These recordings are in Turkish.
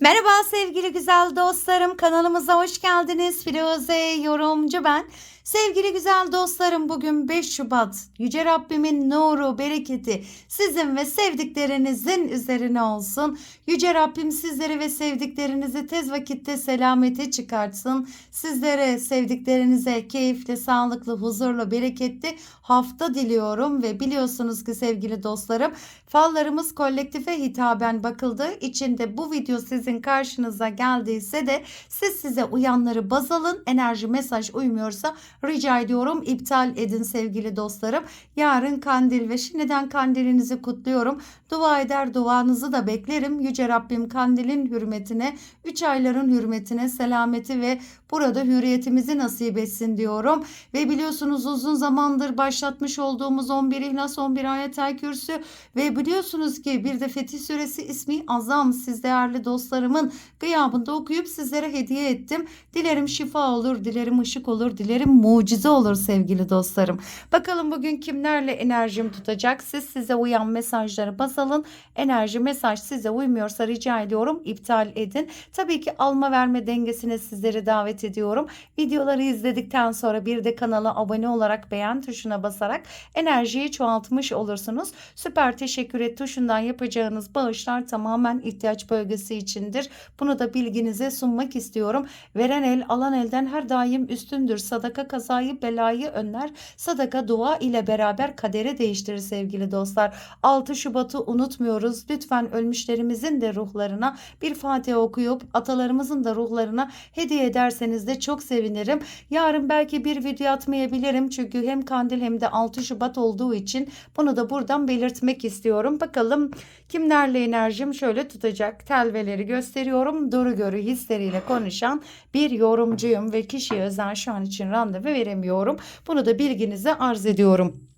Merhaba sevgili güzel dostlarım kanalımıza hoş geldiniz. Firuze yorumcu ben. Sevgili güzel dostlarım bugün 5 Şubat. Yüce Rabbimin nuru, bereketi sizin ve sevdiklerinizin üzerine olsun. Yüce Rabbim sizleri ve sevdiklerinizi tez vakitte selamete çıkartsın. Sizlere, sevdiklerinize keyifli, sağlıklı, huzurlu, bereketli hafta diliyorum ve biliyorsunuz ki sevgili dostlarım fallarımız kolektife hitaben bakıldığı için de bu video sizin karşınıza geldiyse de siz size uyanları baz alın. Enerji mesaj uymuyorsa rica ediyorum iptal edin sevgili dostlarım. Yarın kandil ve şimdiden kandilinizi kutluyorum. Dua eder duanızı da beklerim. Yüce Rabbim kandilin hürmetine, 3 ayların hürmetine selameti ve burada hürriyetimizi nasip etsin diyorum. Ve biliyorsunuz uzun zamandır başlatmış olduğumuz 11 İhlas 11 Ayetel Kürsü ve biliyorsunuz ki bir de Fetih Suresi ismi azam siz değerli dostlarımın gıyabında okuyup sizlere hediye ettim. Dilerim şifa olur, dilerim ışık olur, dilerim mucize olur sevgili dostlarım. Bakalım bugün kimlerle enerjim tutacak? Siz size uyan mesajları baz alın. Enerji mesaj size uymuyorsa rica ediyorum iptal edin. Tabii ki alma verme dengesine sizleri davet ediyorum. Videoları izledikten sonra bir de kanala abone olarak beğen tuşuna basarak enerjiyi çoğaltmış olursunuz. Süper teşekkür et tuşundan yapacağınız bağışlar tamamen ihtiyaç bölgesi içindir. Bunu da bilginize sunmak istiyorum. Veren el alan elden her daim üstündür. Sadaka kazayı belayı önler. Sadaka dua ile beraber kaderi değiştirir sevgili dostlar. 6 Şubat'ı unutmuyoruz. Lütfen ölmüşlerimizin de ruhlarına bir Fatiha okuyup atalarımızın da ruhlarına hediye ederseniz de çok sevinirim. Yarın belki bir video atmayabilirim. Çünkü hem kandil hem de 6 Şubat olduğu için bunu da buradan belirtmek istiyorum. Bakalım kimlerle enerjim şöyle tutacak. Telveleri gösteriyorum. Doğru görü hisleriyle konuşan bir yorumcuyum ve kişiye özel şu an için randevu veremiyorum. Bunu da bilginize arz ediyorum.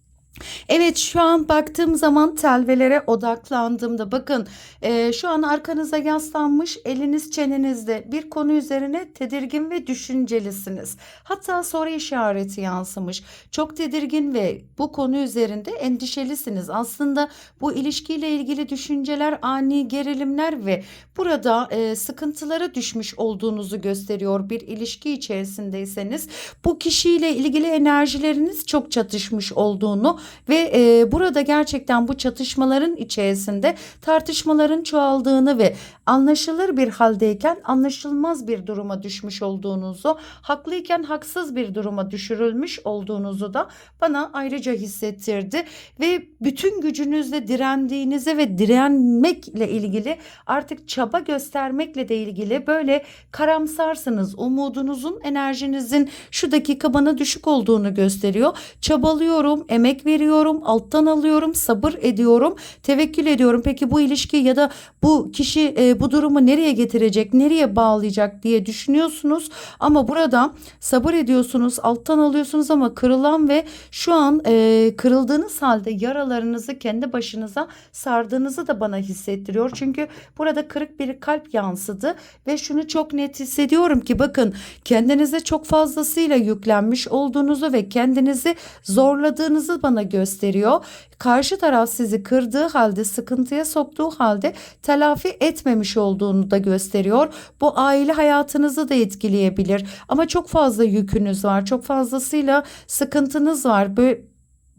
Evet şu an baktığım zaman telvelere odaklandığımda bakın e, şu an arkanıza yaslanmış eliniz çenenizde bir konu üzerine tedirgin ve düşüncelisiniz. Hatta soru işareti yansımış. Çok tedirgin ve bu konu üzerinde endişelisiniz. Aslında bu ilişkiyle ilgili düşünceler ani gerilimler ve burada e, sıkıntılara düşmüş olduğunuzu gösteriyor. Bir ilişki içerisindeyseniz bu kişiyle ilgili enerjileriniz çok çatışmış olduğunu ve e, burada gerçekten bu çatışmaların içerisinde tartışmaların çoğaldığını ve anlaşılır bir haldeyken anlaşılmaz bir duruma düşmüş olduğunuzu, haklıyken haksız bir duruma düşürülmüş olduğunuzu da bana ayrıca hissettirdi ve bütün gücünüzle direndiğinize ve direnmekle ilgili artık çaba göstermekle de ilgili böyle karamsarsınız. Umudunuzun, enerjinizin şu dakika bana düşük olduğunu gösteriyor. Çabalıyorum, emek veriyorum, alttan alıyorum, sabır ediyorum, tevekkül ediyorum. Peki bu ilişki ya da bu kişi e, bu durumu nereye getirecek, nereye bağlayacak diye düşünüyorsunuz. Ama burada sabır ediyorsunuz, alttan alıyorsunuz ama kırılan ve şu an e, kırıldığınız halde yaralarınızı kendi başınıza sardığınızı da bana hissettiriyor. Çünkü burada kırık bir kalp yansıdı ve şunu çok net hissediyorum ki bakın kendinize çok fazlasıyla yüklenmiş olduğunuzu ve kendinizi zorladığınızı bana gösteriyor. Karşı taraf sizi kırdığı halde, sıkıntıya soktuğu halde telafi etmemiş olduğunu da gösteriyor. Bu aile hayatınızı da etkileyebilir. Ama çok fazla yükünüz var. Çok fazlasıyla sıkıntınız var. Böyle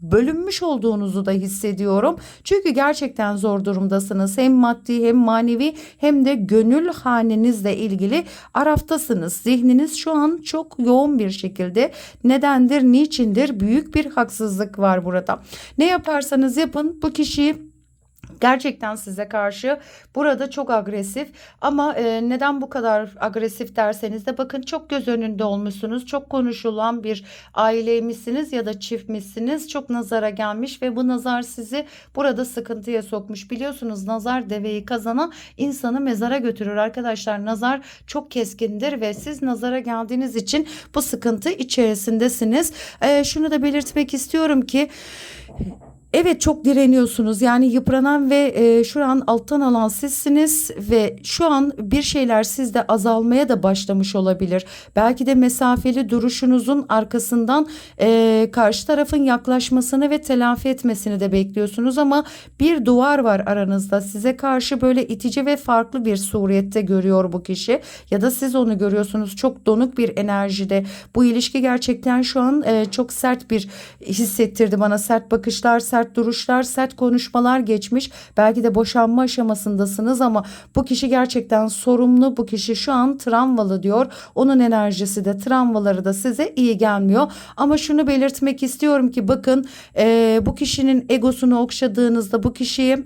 bölünmüş olduğunuzu da hissediyorum. Çünkü gerçekten zor durumdasınız. Hem maddi hem manevi hem de gönül hanenizle ilgili araftasınız. Zihniniz şu an çok yoğun bir şekilde. Nedendir, niçindir? Büyük bir haksızlık var burada. Ne yaparsanız yapın bu kişiyi Gerçekten size karşı burada çok agresif ama e, neden bu kadar agresif derseniz de bakın çok göz önünde olmuşsunuz. Çok konuşulan bir aileymişsiniz ya da çiftmişsiniz. Çok nazara gelmiş ve bu nazar sizi burada sıkıntıya sokmuş. Biliyorsunuz nazar deveyi kazanan insanı mezara götürür arkadaşlar. Nazar çok keskindir ve siz nazara geldiğiniz için bu sıkıntı içerisindesiniz. E, şunu da belirtmek istiyorum ki Evet çok direniyorsunuz. Yani yıpranan ve e, şu an alttan alan sizsiniz ve şu an bir şeyler sizde azalmaya da başlamış olabilir. Belki de mesafeli duruşunuzun arkasından e, karşı tarafın yaklaşmasını ve telafi etmesini de bekliyorsunuz. Ama bir duvar var aranızda. Size karşı böyle itici ve farklı bir surette görüyor bu kişi. Ya da siz onu görüyorsunuz. Çok donuk bir enerjide. Bu ilişki gerçekten şu an e, çok sert bir hissettirdi bana. Sert bakışlar sert duruşlar sert konuşmalar geçmiş. Belki de boşanma aşamasındasınız ama bu kişi gerçekten sorumlu. Bu kişi şu an travmalı diyor. Onun enerjisi de travmaları da size iyi gelmiyor. Ama şunu belirtmek istiyorum ki bakın e, bu kişinin egosunu okşadığınızda bu kişiyi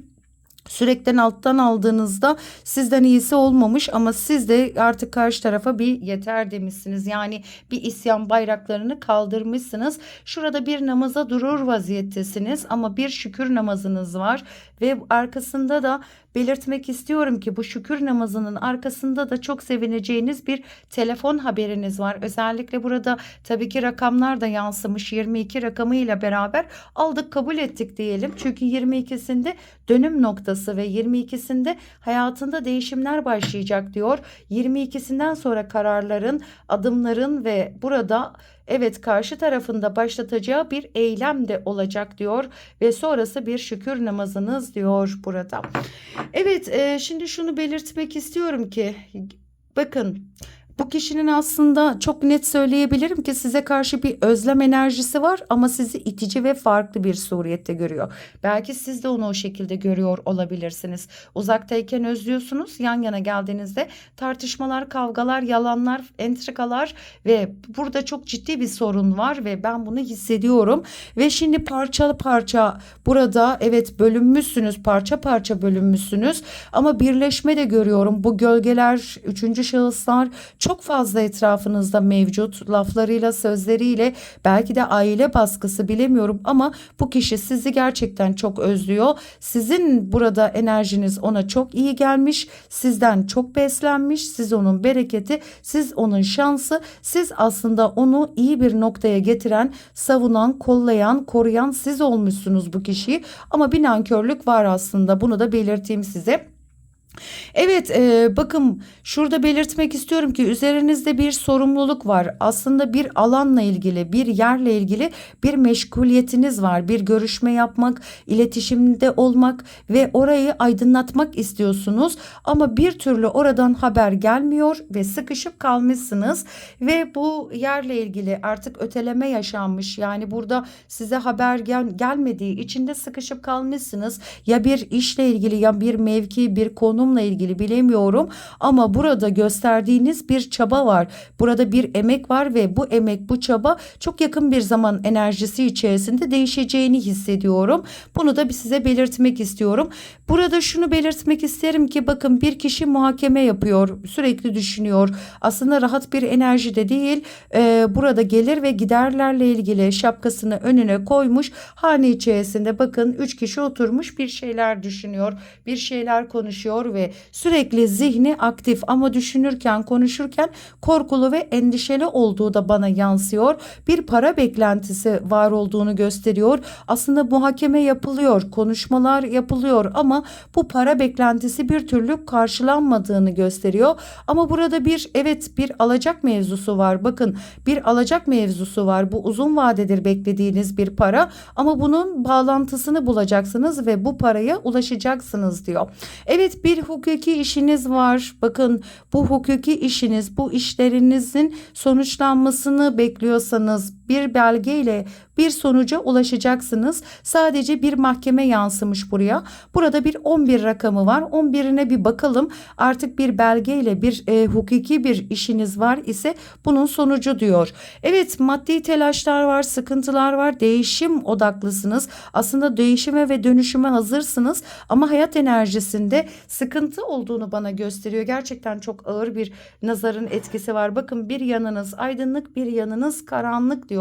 sürekli alttan aldığınızda sizden iyisi olmamış ama siz de artık karşı tarafa bir yeter demişsiniz. Yani bir isyan bayraklarını kaldırmışsınız. Şurada bir namaza durur vaziyettesiniz ama bir şükür namazınız var ve arkasında da belirtmek istiyorum ki bu şükür namazının arkasında da çok sevineceğiniz bir telefon haberiniz var. Özellikle burada tabii ki rakamlar da yansımış 22 rakamıyla beraber aldık kabul ettik diyelim. Çünkü 22'sinde dönüm noktası ve 22'sinde hayatında değişimler başlayacak diyor. 22'sinden sonra kararların, adımların ve burada evet karşı tarafında başlatacağı bir eylem de olacak diyor ve sonrası bir şükür namazınız diyor burada. Evet e, şimdi şunu belirtmek istiyorum ki bakın bu kişinin aslında çok net söyleyebilirim ki size karşı bir özlem enerjisi var ama sizi itici ve farklı bir suriyette görüyor. Belki siz de onu o şekilde görüyor olabilirsiniz. Uzaktayken özlüyorsunuz. Yan yana geldiğinizde tartışmalar, kavgalar, yalanlar, entrikalar ve burada çok ciddi bir sorun var ve ben bunu hissediyorum. Ve şimdi parçalı parça burada evet bölünmüşsünüz, parça parça bölünmüşsünüz ama birleşme de görüyorum. Bu gölgeler, üçüncü şahıslar çok fazla etrafınızda mevcut laflarıyla sözleriyle belki de aile baskısı bilemiyorum ama bu kişi sizi gerçekten çok özlüyor. Sizin burada enerjiniz ona çok iyi gelmiş. Sizden çok beslenmiş. Siz onun bereketi, siz onun şansı. Siz aslında onu iyi bir noktaya getiren, savunan, kollayan, koruyan siz olmuşsunuz bu kişiyi. Ama bir nankörlük var aslında. Bunu da belirteyim size. Evet e, bakın şurada belirtmek istiyorum ki üzerinizde bir sorumluluk var. Aslında bir alanla ilgili bir yerle ilgili bir meşguliyetiniz var. Bir görüşme yapmak, iletişimde olmak ve orayı aydınlatmak istiyorsunuz. Ama bir türlü oradan haber gelmiyor ve sıkışıp kalmışsınız. Ve bu yerle ilgili artık öteleme yaşanmış. Yani burada size haber gel gelmediği içinde sıkışıp kalmışsınız. Ya bir işle ilgili ya bir mevki bir konu konumla ilgili bilemiyorum ama burada gösterdiğiniz bir çaba var. Burada bir emek var ve bu emek bu çaba çok yakın bir zaman enerjisi içerisinde değişeceğini hissediyorum. Bunu da size belirtmek istiyorum. Burada şunu belirtmek isterim ki bakın bir kişi muhakeme yapıyor. Sürekli düşünüyor. Aslında rahat bir enerji de değil. Ee, burada gelir ve giderlerle ilgili şapkasını önüne koymuş. Hane içerisinde bakın üç kişi oturmuş bir şeyler düşünüyor. Bir şeyler konuşuyor ve sürekli zihni aktif ama düşünürken konuşurken korkulu ve endişeli olduğu da bana yansıyor. Bir para beklentisi var olduğunu gösteriyor. Aslında muhakeme yapılıyor, konuşmalar yapılıyor ama bu para beklentisi bir türlü karşılanmadığını gösteriyor. Ama burada bir evet bir alacak mevzusu var. Bakın bir alacak mevzusu var. Bu uzun vadedir beklediğiniz bir para ama bunun bağlantısını bulacaksınız ve bu paraya ulaşacaksınız diyor. Evet bir hukuki işiniz var. Bakın bu hukuki işiniz, bu işlerinizin sonuçlanmasını bekliyorsanız bir belgeyle bir sonuca ulaşacaksınız. Sadece bir mahkeme yansımış buraya. Burada bir 11 rakamı var. 11'ine bir bakalım. Artık bir belgeyle bir e, hukuki bir işiniz var ise bunun sonucu diyor. Evet maddi telaşlar var, sıkıntılar var. Değişim odaklısınız. Aslında değişime ve dönüşüme hazırsınız ama hayat enerjisinde sıkıntı olduğunu bana gösteriyor. Gerçekten çok ağır bir nazarın etkisi var. Bakın bir yanınız aydınlık, bir yanınız karanlık diyor.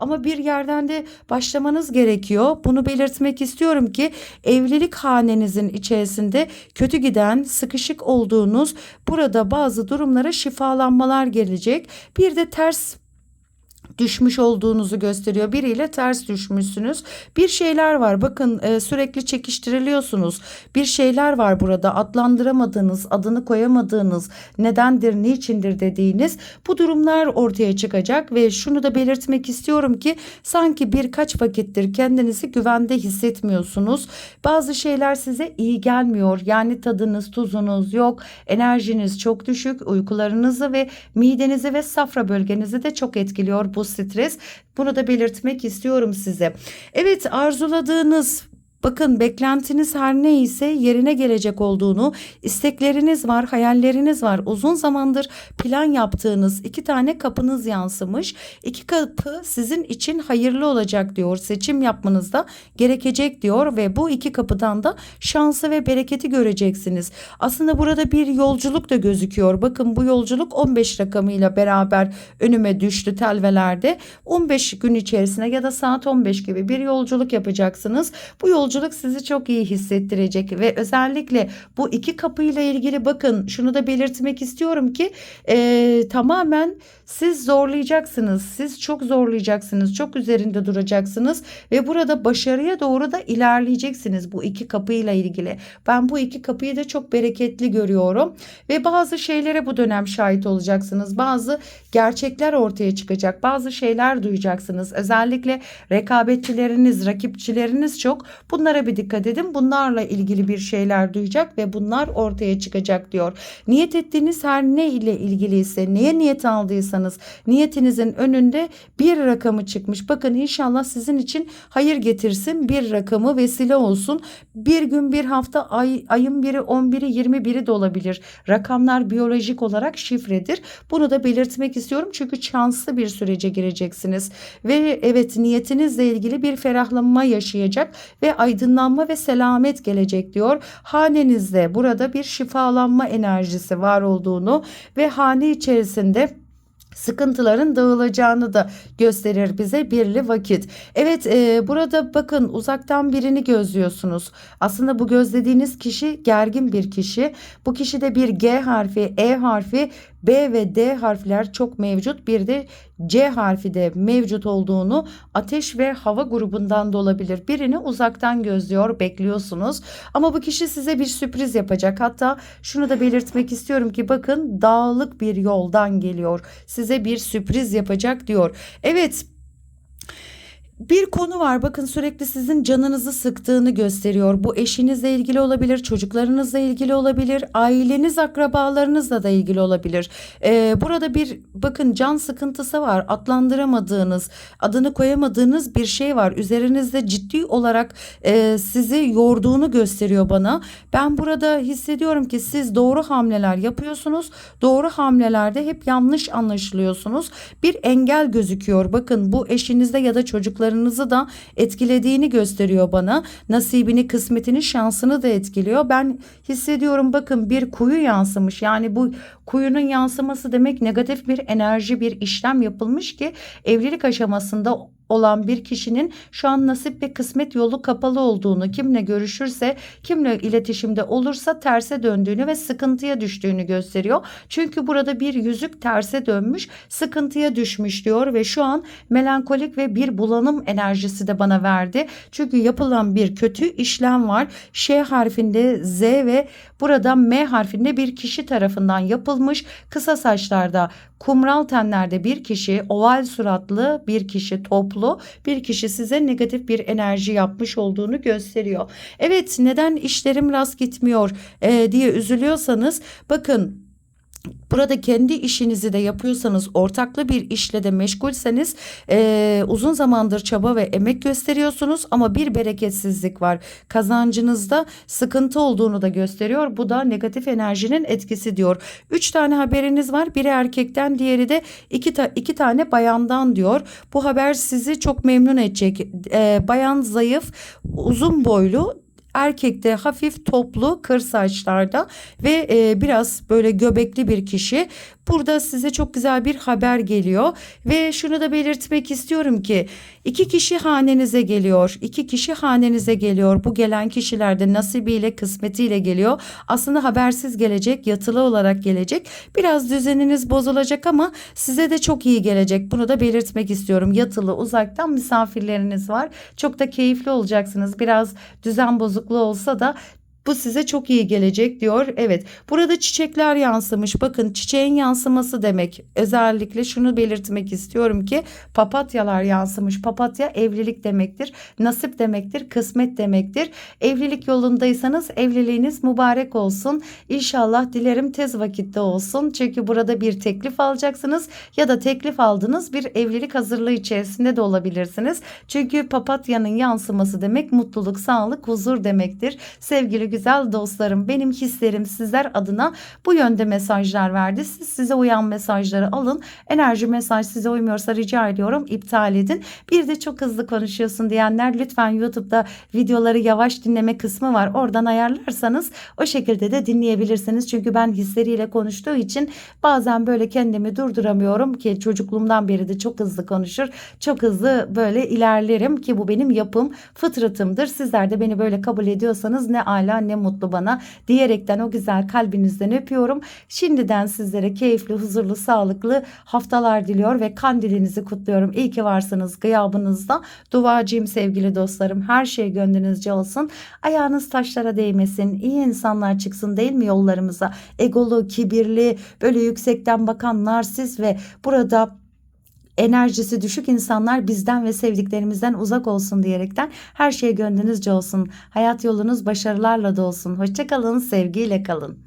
Ama bir yerden de başlamanız gerekiyor. Bunu belirtmek istiyorum ki evlilik hanenizin içerisinde kötü giden, sıkışık olduğunuz burada bazı durumlara şifalanmalar gelecek. Bir de ters düşmüş olduğunuzu gösteriyor. Biriyle ters düşmüşsünüz. Bir şeyler var. Bakın e, sürekli çekiştiriliyorsunuz. Bir şeyler var burada. Adlandıramadığınız, adını koyamadığınız, nedendir, niçindir dediğiniz bu durumlar ortaya çıkacak ve şunu da belirtmek istiyorum ki sanki birkaç vakittir kendinizi güvende hissetmiyorsunuz. Bazı şeyler size iyi gelmiyor. Yani tadınız, tuzunuz yok. Enerjiniz çok düşük. Uykularınızı ve midenizi ve safra bölgenizi de çok etkiliyor bu stres. Bunu da belirtmek istiyorum size. Evet arzuladığınız Bakın beklentiniz her neyse yerine gelecek olduğunu, istekleriniz var, hayalleriniz var. Uzun zamandır plan yaptığınız iki tane kapınız yansımış. İki kapı sizin için hayırlı olacak diyor. Seçim yapmanızda gerekecek diyor ve bu iki kapıdan da şansı ve bereketi göreceksiniz. Aslında burada bir yolculuk da gözüküyor. Bakın bu yolculuk 15 rakamıyla beraber önüme düştü telvelerde. 15 gün içerisinde ya da saat 15 gibi bir yolculuk yapacaksınız. Bu yolculuk sizi çok iyi hissettirecek ve özellikle bu iki kapıyla ilgili bakın şunu da belirtmek istiyorum ki e, tamamen siz zorlayacaksınız. Siz çok zorlayacaksınız. Çok üzerinde duracaksınız ve burada başarıya doğru da ilerleyeceksiniz bu iki kapıyla ilgili. Ben bu iki kapıyı da çok bereketli görüyorum ve bazı şeylere bu dönem şahit olacaksınız. Bazı gerçekler ortaya çıkacak. Bazı şeyler duyacaksınız. Özellikle rekabetçileriniz, rakipçileriniz çok. Bunlara bir dikkat edin. Bunlarla ilgili bir şeyler duyacak ve bunlar ortaya çıkacak diyor. Niyet ettiğiniz her ne ile ilgiliyse, neye niyet aldıysanız niyetinizin önünde bir rakamı çıkmış. Bakın inşallah sizin için hayır getirsin. Bir rakamı vesile olsun. Bir gün, bir hafta, ay, ayın biri, 11'i, 21'i de olabilir. Rakamlar biyolojik olarak şifredir. Bunu da belirtmek istiyorum çünkü şanslı bir sürece gireceksiniz. Ve evet niyetinizle ilgili bir ferahlanma yaşayacak ve aydınlanma ve selamet gelecek diyor. Hanenizde burada bir şifalanma enerjisi var olduğunu ve hane içerisinde sıkıntıların dağılacağını da gösterir bize birli vakit. Evet e, burada bakın uzaktan birini gözlüyorsunuz. Aslında bu gözlediğiniz kişi gergin bir kişi. Bu kişide bir G harfi, E harfi, B ve D harfler çok mevcut. Bir de C harfi de mevcut olduğunu ateş ve hava grubundan da olabilir. Birini uzaktan gözlüyor, bekliyorsunuz. Ama bu kişi size bir sürpriz yapacak. Hatta şunu da belirtmek istiyorum ki bakın dağlık bir yoldan geliyor. Size bir sürpriz yapacak diyor. Evet bir konu var bakın sürekli sizin canınızı sıktığını gösteriyor. Bu eşinizle ilgili olabilir, çocuklarınızla ilgili olabilir, aileniz, akrabalarınızla da ilgili olabilir. Ee, burada bir bakın can sıkıntısı var. Adlandıramadığınız, adını koyamadığınız bir şey var. Üzerinizde ciddi olarak e, sizi yorduğunu gösteriyor bana. Ben burada hissediyorum ki siz doğru hamleler yapıyorsunuz. Doğru hamlelerde hep yanlış anlaşılıyorsunuz. Bir engel gözüküyor. Bakın bu eşinizde ya da çocuklarınızda hayatlarınızı da etkilediğini gösteriyor bana. Nasibini, kısmetini, şansını da etkiliyor. Ben hissediyorum bakın bir kuyu yansımış. Yani bu kuyunun yansıması demek negatif bir enerji, bir işlem yapılmış ki evlilik aşamasında olan bir kişinin şu an nasip ve kısmet yolu kapalı olduğunu, kimle görüşürse, kimle iletişimde olursa terse döndüğünü ve sıkıntıya düştüğünü gösteriyor. Çünkü burada bir yüzük terse dönmüş, sıkıntıya düşmüş diyor ve şu an melankolik ve bir bulanım enerjisi de bana verdi. Çünkü yapılan bir kötü işlem var. Ş harfinde Z ve burada M harfinde bir kişi tarafından yapılmış. Kısa saçlarda, kumral tenlerde bir kişi, oval suratlı bir kişi, toplu bir kişi size negatif bir enerji yapmış olduğunu gösteriyor. Evet neden işlerim rast gitmiyor e, diye üzülüyorsanız bakın Burada kendi işinizi de yapıyorsanız ortaklı bir işle de meşgulseniz e, uzun zamandır çaba ve emek gösteriyorsunuz ama bir bereketsizlik var. Kazancınızda sıkıntı olduğunu da gösteriyor. Bu da negatif enerjinin etkisi diyor. Üç tane haberiniz var. Biri erkekten diğeri de iki, ta iki tane bayandan diyor. Bu haber sizi çok memnun edecek. E, bayan zayıf, uzun boylu Erkekte hafif toplu kır saçlarda ve e, biraz böyle göbekli bir kişi. Burada size çok güzel bir haber geliyor ve şunu da belirtmek istiyorum ki iki kişi hanenize geliyor. iki kişi hanenize geliyor. Bu gelen kişiler de nasibiyle kısmetiyle geliyor. Aslında habersiz gelecek, yatılı olarak gelecek. Biraz düzeniniz bozulacak ama size de çok iyi gelecek. Bunu da belirtmek istiyorum. Yatılı uzaktan misafirleriniz var. Çok da keyifli olacaksınız. Biraz düzen bozukluğu olsa da bu size çok iyi gelecek diyor. Evet burada çiçekler yansımış. Bakın çiçeğin yansıması demek. Özellikle şunu belirtmek istiyorum ki papatyalar yansımış. Papatya evlilik demektir. Nasip demektir. Kısmet demektir. Evlilik yolundaysanız evliliğiniz mübarek olsun. İnşallah dilerim tez vakitte olsun. Çünkü burada bir teklif alacaksınız ya da teklif aldınız bir evlilik hazırlığı içerisinde de olabilirsiniz. Çünkü papatyanın yansıması demek mutluluk, sağlık, huzur demektir. Sevgili güzel dostlarım benim hislerim sizler adına bu yönde mesajlar verdi. Siz size uyan mesajları alın. Enerji mesaj size uymuyorsa rica ediyorum iptal edin. Bir de çok hızlı konuşuyorsun diyenler lütfen YouTube'da videoları yavaş dinleme kısmı var. Oradan ayarlarsanız o şekilde de dinleyebilirsiniz. Çünkü ben hisleriyle konuştuğu için bazen böyle kendimi durduramıyorum ki çocukluğumdan beri de çok hızlı konuşur. Çok hızlı böyle ilerlerim ki bu benim yapım, fıtratımdır. Sizler de beni böyle kabul ediyorsanız ne ala ne mutlu bana diyerekten o güzel kalbinizden öpüyorum. Şimdiden sizlere keyifli, huzurlu, sağlıklı haftalar diliyor ve kandilinizi kutluyorum. İyi ki varsınız gıyabınızda. Duacıyım sevgili dostlarım. Her şey gönlünüzce olsun. Ayağınız taşlara değmesin. İyi insanlar çıksın değil mi yollarımıza? Egolu, kibirli, böyle yüksekten bakan narsist ve burada enerjisi düşük insanlar bizden ve sevdiklerimizden uzak olsun diyerekten her şey gönlünüzce olsun. Hayat yolunuz başarılarla dolsun. Hoşçakalın, sevgiyle kalın.